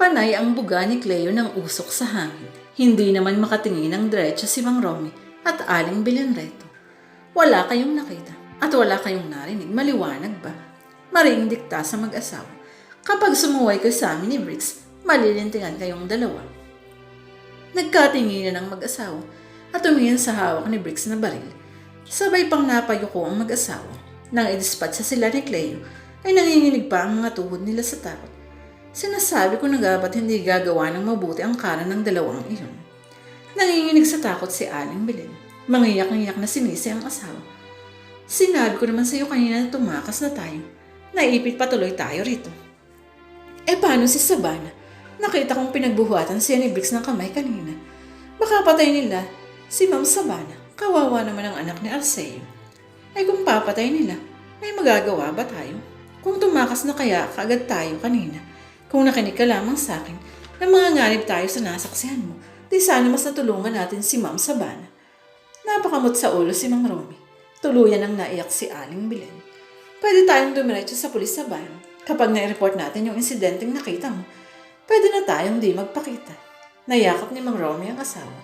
Panay ang buga ni Cleo ng usok sa hangin. Hindi naman makatingin ng diretso si Mang Romy at Aling Bilenreto. Wala kayong nakita at wala kayong narinig. Maliwanag ba? Maring dikta sa mag-asawa. Kapag sumuway kayo sa amin ni Briggs, malilintingan kayong dalawa. Nagkatinginan ang mag-asawa at tumingin sa hawak ni Briggs na baril. Sabay pang napayuko ang mag-asawa. Nang idispatch sa sila ni Cleo, ay nanginginig pa ang mga tuhod nila sa takot. Sinasabi ko na dapat hindi gagawa ng mabuti ang kanan ng dalawang iyon. Nanginginig sa takot si Aling Bilin. Mangiyak-ngiyak na sinisi ang asawa. Sinabi ko naman sa iyo kanina na tumakas na tayo. Naipit patuloy tayo rito. Eh paano si Sabana? Nakita kong pinagbuhuatan siya ni Briggs ng kamay kanina. Baka patay nila si Ma'am Sabana. Kawawa naman ang anak ni Arceo. Ay kung papatay nila, may magagawa ba tayo? Kung tumakas na kaya kaagad tayo kanina, kung nakinig ka lamang sa akin, na mga nganib tayo sa nasaksihan mo, di sana mas natulungan natin si Ma'am Sabana. Napakamot sa ulo si Mang Romy. Tuluyan ang naiyak si Aling Bilen. Pwede tayong dumiretso sa pulis sa bayan. Kapag na-report natin yung insidenteng nakita mo, pwede na tayong di magpakita. Nayakap ni Mang Romy ang asawa.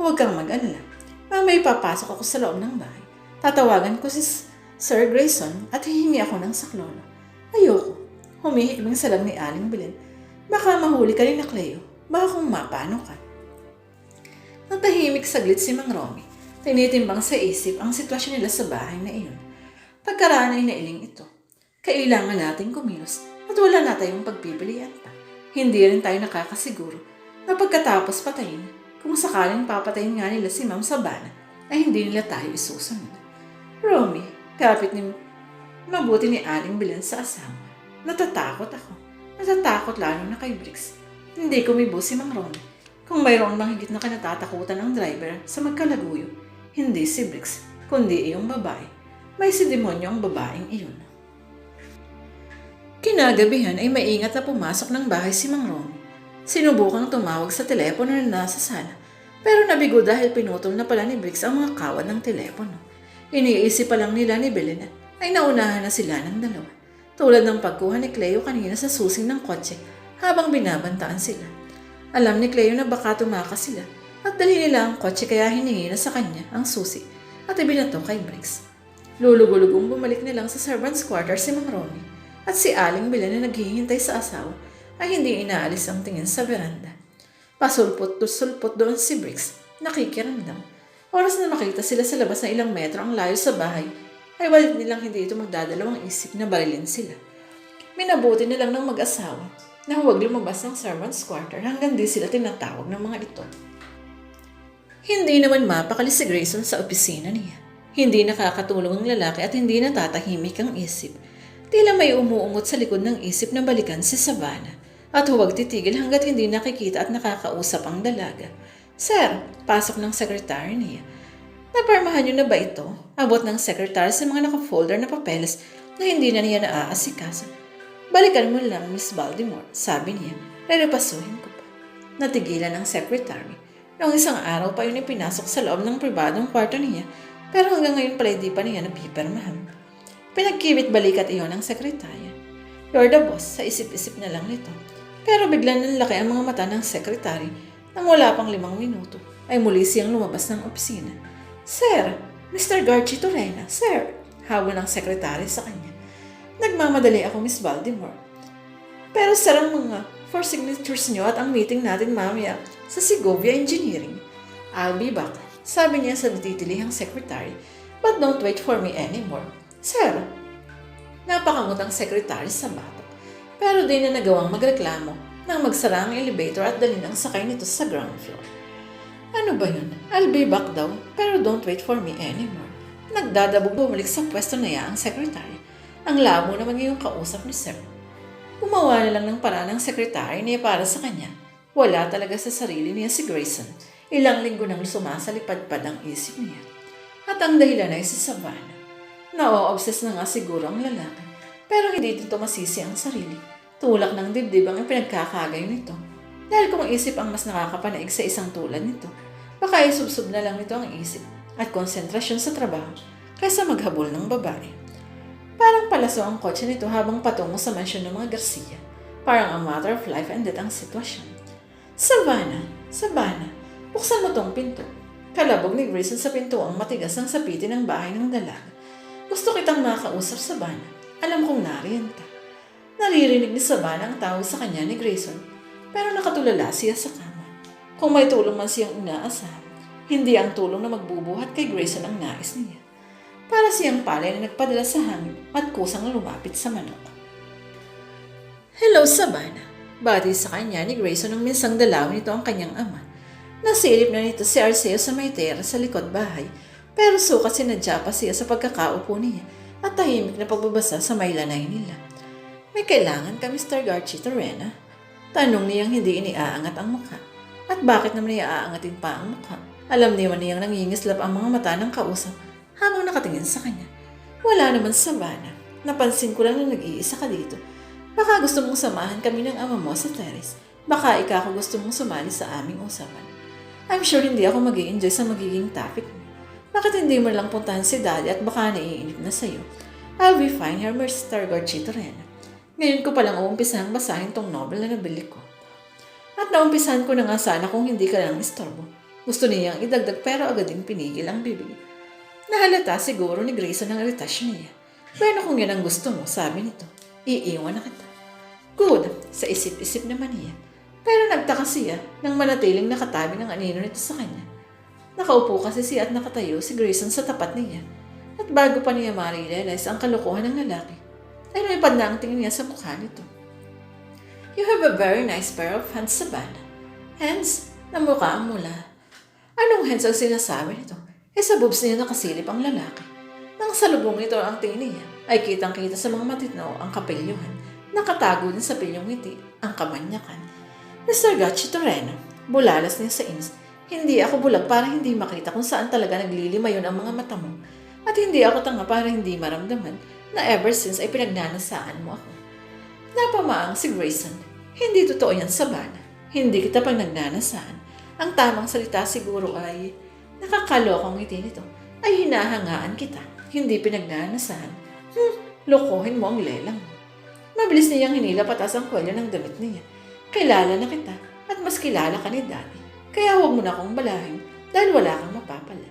Huwag kang mag-alala. Mamay papasok ako sa loob ng bahay. Tatawagan ko si Sir Grayson at hihingi ako ng saklolo. Ayoko. Humihikming salang ni Aling Bilen. Baka mahuli ka rin na Cleo. Baka kung mapano ka. Natahimik saglit si Mang Romy. Tinitimbang sa isip ang sitwasyon nila sa bahay na iyon. Pagkaraan ay nailing ito. Kailangan nating kumilos at wala na tayong pagpipilian pa. Hindi rin tayo nakakasiguro na pagkatapos patayin, kung sakaling papatayin nga nila si Ma'am Sabana, ay hindi nila tayo isusunod. Romy, kapit ni mabuti ni Aling Bilen sa asawa. Natatakot ako. Natatakot lalo na kay Briggs. Hindi kumibo si Mang Romy. Kung mayroon bang higit na kinatatakutan ng driver sa magkalaguyo, hindi si Briggs, kundi iyong babae. May si demonyo ang babaeng iyon. Kinagabihan ay maingat na pumasok ng bahay si Mang Romy. Sinubukang tumawag sa telepono na nasa sala, pero nabigo dahil pinutol na pala ni Briggs ang mga kawad ng telepono. Iniisip pa lang nila ni Belen ay naunahan na sila ng dalawa. Tulad ng pagkuha ni Cleo kanina sa susing ng kotse habang binabantaan sila. Alam ni Cleo na baka tumakas sila at dali nila ang kotse kaya hiningi na sa kanya ang susi at ibinato kay Briggs. Lulugulugong bumalik nilang sa servant's quarter si Mang Romy at si Aling Bila na naghihintay sa asawa ay hindi inaalis ang tingin sa veranda. Pasulpot-sulpot doon si Briggs, nakikiramdam. Oras na makita sila sa labas na ilang metro ang layo sa bahay, ay walit nilang hindi ito magdadalawang isip na barilin sila. Minabuti nilang ng mag-asawa na huwag lumabas ng servant's quarter hanggang di sila tinatawag ng mga ito. Hindi naman mapakali si Grayson sa opisina niya. Hindi nakakatulong ang lalaki at hindi natatahimik ang isip. Tila may umuungot sa likod ng isip na balikan si Savannah at huwag titigil hanggat hindi nakikita at nakakausap ang dalaga. Sir, pasok ng sekretary niya. Naparmahan niyo na ba ito? Abot ng sekretary sa mga nakafolder na papeles na hindi na niya naaasikaso. Balikan mo lang, Miss Baltimore, sabi niya. Rerepasuhin ko pa. Natigilan ang secretary. Noong isang araw pa yun pinasok sa loob ng pribadong kwarto niya, pero hanggang ngayon pala hindi pa niya napipirmahan. Pinagkibit balikat iyon ng sekretarya. You're the boss, sa isip-isip na lang nito. Pero bigla nanlaki ang mga mata ng sekretary nang wala pang limang minuto ay muli siyang lumabas ng opisina. Sir, Mr. Garchi Torena, sir, habol ng sekretary sa kanya. Nagmamadali ako, Miss Baltimore. Pero sir, ang mga for signatures niyo at ang meeting natin mamaya sa Segovia Engineering. I'll be back, sabi niya sa natitilihang secretary. But don't wait for me anymore. Sir, napakamot ang secretary sa batok. Pero di na nagawang magreklamo nang magsara ang elevator at dalhin ang sakay nito sa ground floor. Ano ba yun? I'll be back daw, pero don't wait for me anymore. Nagdadabog bumalik sa pwesto na iya ang secretary. Ang labo naman ngayong kausap ni Sir. Gumawa na lang ng paraan ng sekretary niya para sa kanya. Wala talaga sa sarili niya si Grayson. Ilang linggo nang sumasalipad-pad ang isip niya. At ang dahilan ay si Savannah. Na-obsess na nga siguro ang lalaki. Pero hindi dito masisi ang sarili. Tulak ng dibdib ang pinagkakagay nito. Dahil kung isip ang mas nakakapanaig sa isang tulad nito, baka isubsob na lang nito ang isip at konsentrasyon sa trabaho kaysa maghabol ng babae. Parang palaso ang kotse nito habang patungo sa mansyon ng mga Garcia. Parang a matter of life and death ang sitwasyon. Savannah, Savannah, buksan mo tong pinto. Kalabog ni Grayson sa pinto ang matigas ng sapiti ng bahay ng dalaga. Gusto kitang makausap, Savannah. Alam kong nariyan ka. Naririnig ni Savannah ang tawag sa kanya ni Grayson, pero nakatulala siya sa kama. Kung may tulong man siyang inaasahan, hindi ang tulong na magbubuhat kay Grayson ang nais niya. Para siyang palay na nagpadala sa hangin at kusang lumapit sa manok. Hello, Savannah. Bati sa kanya ni Grayson nang minsang dalawin nito ang kanyang ama. Nasilip na nito si Arceo sa may tera sa likod bahay, pero sukat sinadya pa siya sa pagkakaupo niya at tahimik na pagbabasa sa may lanay nila. May kailangan ka, Mr. Garchi Torrena? Tanong niyang hindi iniaangat ang mukha. At bakit naman niya aangatin pa ang mukha? Alam niya niyang nangingislap ang mga mata ng kausap habang nakatingin sa kanya. Wala naman sa Savannah. Napansin ko lang na nag-iisa ka dito. Baka gusto mong samahan kami ng ama mo sa terrace. Baka ikaw ako gusto mong sumali sa aming usapan. I'm sure hindi ako mag enjoy sa magiging topic mo. Bakit hindi mo lang puntahan si Daddy at baka naiinip na sa'yo? I'll be fine here, Mr. Garchito Ren. Ngayon ko palang uumpisang basahin tong novel na nabili ko. At naumpisahan ko na nga sana kung hindi ka lang istorbo. Gusto niyang idagdag pero agad din pinigil ang bibig. Nahalata siguro ni Grayson ang iritasyon niya. Pero kung yan ang gusto mo, sabi nito, iiwan na kita. Good, sa isip-isip naman niya. Pero nagtaka siya nang manatiling nakatabi ng anino nito sa kanya. Nakaupo kasi siya at nakatayo si Grayson sa tapat niya. At bago pa niya ma-realize ang kalokohan ng lalaki, ay lumipad na ang tingin niya sa mukha nito. You have a very nice pair of hands, Savannah. Hands na mukha ang mula. Anong hands ang sinasabi nito? Eh sa boobs niya nakasilip ang lalaki. Nang salubong nito ang tingin niya, ay kitang-kita sa mga matitnaw ang kapilyuhan. Nakatago din sa pilyong ngiti ang kamanyakan. Mr. Gachi Torreno, bulalas niya sa ins. Hindi ako bulag para hindi makita kung saan talaga naglilimayon ang mga mata mo. At hindi ako tanga para hindi maramdaman na ever since ay pinagnanasaan mo ako. Napamaang si Grayson. Hindi totoo yan sa bana. Hindi kita pang nagnanasaan. Ang tamang salita siguro ay, nakakalokong ngiti nito, ay hinahangaan kita. Hindi pinagnanasahan. Hmm, lokohin mo ang lelang mo. Mabilis niyang hinila patas ang kwelyo ng damit niya. Kilala na kita at mas kilala ka ni Daddy. Kaya huwag mo na akong balahin dahil wala kang mapapala.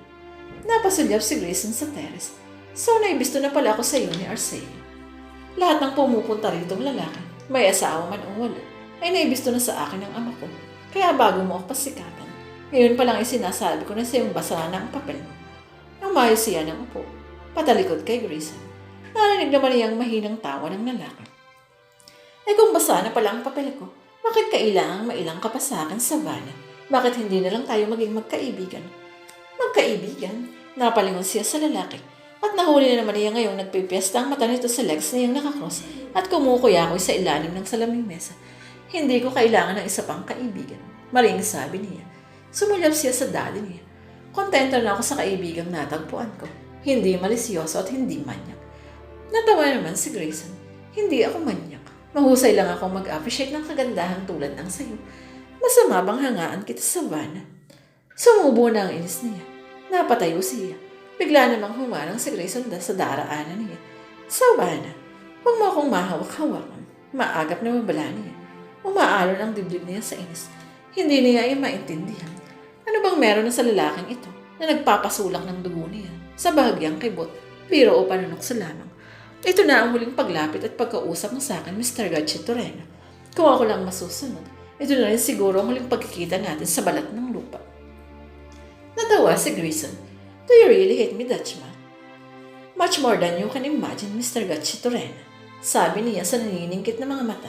Napasulyap si Grayson sa terrace. So naibisto na pala ako sa iyo ni Arceo. Lahat ng pumupunta rito lalaki, may asawa man o wala, ay naibisto na sa akin ng ama ko. Kaya bago mo ako pasikatan, ngayon pa lang isinasabi ko na sa iyong basa na ang papel mo. Umayos siya ng upo, patalikod kay Grayson. Narinig naman niyang mahinang tawa ng lalaki. Eh kung basa na pala ang papel ko, bakit kailangang mailang ka pa sa akin, Savannah? Bakit hindi na lang tayo maging magkaibigan? Magkaibigan? Napalingon siya sa lalaki. At nahuli na naman niya ngayong nagpipiesta ang mata nito sa legs na nakakross at kumukuyakoy sa ilalim ng salaming mesa. Hindi ko kailangan ng isa pang kaibigan. Maring sabi niya. Sumulyap siya sa daddy niya. Kontento na ako sa kaibigang natagpuan ko. Hindi malisyoso at hindi manyak. Natawa naman si Grayson. Hindi ako manyak. Mahusay lang ako mag-appreciate ng kagandahan tulad ng sayo. Masama bang hangaan kita sa Savannah? Sumubo na ang inis niya. Napatayo siya. Bigla namang humarang si Grayson sa daraanan niya. Savannah, huwag mo akong mahawak-hawakan. Maagap na mabala niya. Umaalon ang dibdib niya sa inis. Hindi niya ay maintindihan. Ano bang meron na sa lalaking ito na nagpapasulak ng dugo niya sa bahagyang kibot, biro o panunokso lamang? Ito na ang huling paglapit at pagkausap mo sa akin, Mr. Gadget Torreno. Kung ako lang masusunod, ito na rin siguro ang huling pagkikita natin sa balat ng lupa. Natawa si Grayson. Do you really hate me, Dutchman? Much more than you can imagine, Mr. Gadget Torreno. Sabi niya sa naniningkit na mga mata.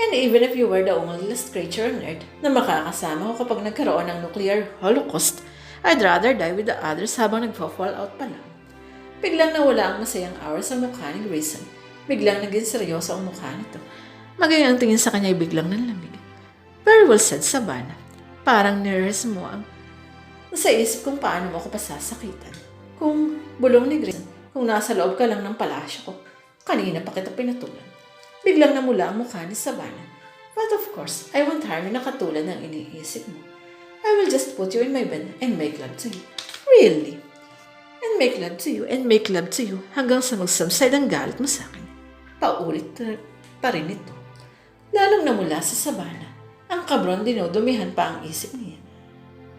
And even if you were the only last creature on earth na makakasama ko kapag nagkaroon ng nuclear holocaust, I'd rather die with the others habang nagpa-fall out pa lang. Biglang nawala ang masayang aura sa mukha ni Grayson. Biglang naging seryoso ang mukha nito. Maging ang tingin sa kanya ay biglang nanlamig. Very well said, Savannah. Parang nurse mo ang... Nasa isip kung paano mo ako pasasakitan. Kung bulong ni Grayson, kung nasa loob ka lang ng palasyo ko, kanina pa kita pinatulan. Biglang namula ang mukha ni Savannah. But of course, I won't harm you na katulad ng iniisip mo. I will just put you in my bed and make love to you. Really? And make love to you and make love to you hanggang sa mag-subside ang galit mo sa akin. Paulit pa rin ito. Lalong namula sa sabana. Ang kabron dinodumihan pa ang isip niya.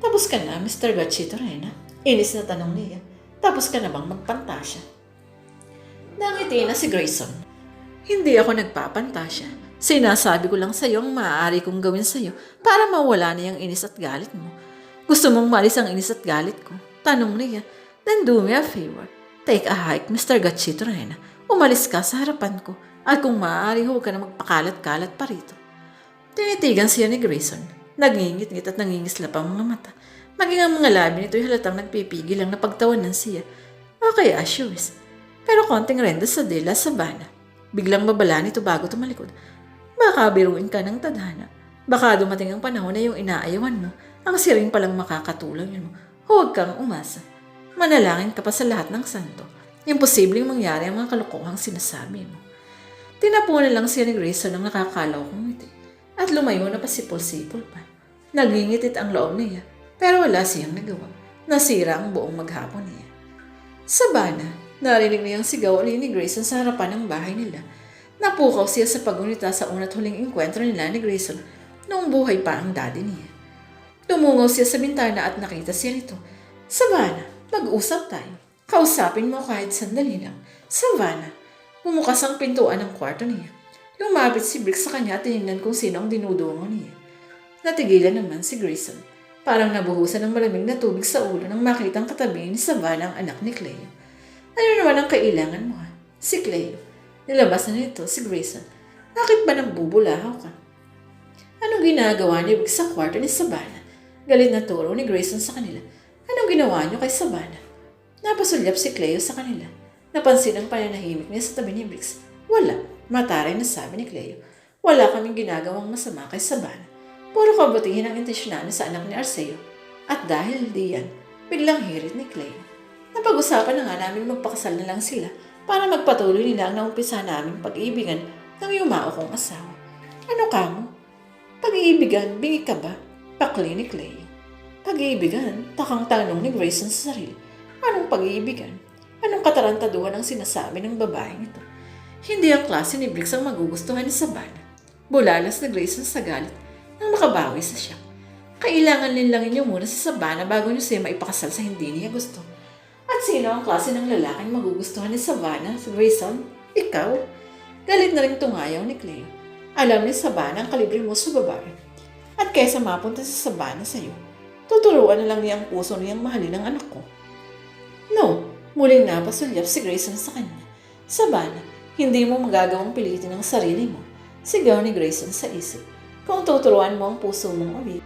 Tapos ka na, Mr. Gachito Rena? Inis na tanong niya. Tapos ka na bang magpantasya? Nangiti na si Grayson. Hindi ako nagpapantasya. Sinasabi ko lang sa'yo ang maaari kong gawin sa'yo para mawala na yung inis at galit mo. Gusto mong malis ang inis at galit ko? Tanong niya. Then do me a favor. Take a hike, Mr. Gachito Rena. Umalis ka sa harapan ko. At kung maaari, huwag ka na magpakalat-kalat pa rito. Tinitigan siya ni Grayson. Nangingit-ngit at nangingislap ang mga mata. Maging ang mga labi nito'y halatang nagpipigil lang na pagtawanan siya. Okay, as you wish. Pero konting renda sa dila sa bana. Biglang babala nito bago tumalikod. Baka biruin ka ng tadhana. Baka dumating ang panahon na yung inaayawan mo, ang siring palang makakatulong yun mo. Huwag kang umasa. Manalangin ka pa sa lahat ng santo. Imposibleng mangyari ang mga kalokohang sinasabi mo. Tinapunan lang siya ni Grayson ng nakakalaw kong ngiti. At lumayo na pasipol-sipol pa. Nagingitit ang loob niya, pero wala siyang nagawa. Nasira ang buong maghapon niya. Sa bana, narinig niya ang sigaw ulit ni Grayson sa harapan ng bahay nila. Napukaw siya sa pagunita sa una't huling engkwentro nila ni Grayson noong buhay pa ang daddy niya. Tumungaw siya sa bintana at nakita siya nito. Savannah, mag-usap tayo. Kausapin mo kahit sandali lang. Savannah, bumukas ang pintuan ng kwarto niya. Lumapit si Brick sa kanya at tinignan kung sino ang dinudungo niya. Natigilan naman si Grayson. Parang nabuhusan ng malamig na tubig sa ulo nang makitang katabi ni Savannah ang anak ni Cleo. Ano naman ang kailangan mo ha? Si Cleo. Nilabas na nito si Grayson. Bakit ba nagbubulahaw ka? Anong ginagawa niyo sa kwarto ni Savannah? Galit na turo ni Grayson sa kanila. Anong ginawa niyo kay Savannah? Napasulyap si Cleo sa kanila. Napansin ang pananahimik niya sa tabi ni Briggs. Wala. Mataray na sabi ni Cleo. Wala kaming ginagawang masama kay Savannah. Puro kabutihin ang intensyon namin sa anak ni Arceo. At dahil diyan, biglang hirit ni Cleo. Napag-usapan na nga namin magpakasal na lang sila para magpatuloy nila ang naumpisa naming pag-iibigan ng yumao kong asawa. Ano ka mo? Pag-iibigan, bingi ka ba? Pakli ni Cleo. Pag-iibigan, takang tanong ni Grayson sa sarili. Anong pag-iibigan? Anong katarantaduhan ang sinasabi ng babaeng ito? Hindi ang klase ni Briggs ang magugustuhan ni Savannah. Bulalas na Grayson sa galit nang makabawi sa siya. Kailangan linlangin niyo muna sa Savannah bago niyo siya maipakasal sa hindi niya gusto. At sino ang klase ng lalaking magugustuhan ni Savannah, Grayson? Ikaw? Galit na rin tungayaw ni Cleo. Alam ni Savannah ang kalibre mo sa babae. At kaysa mapunta sa Savannah sa'yo, tuturuan na lang niya ang puso niyang mahalin ng anak ko. No, muling napasulyap si Grayson sa kanya. Savannah, hindi mo magagawang pilitin ang sarili mo. Sigaw ni Grayson sa isip. Kung tuturuan mo ang puso mong uwi,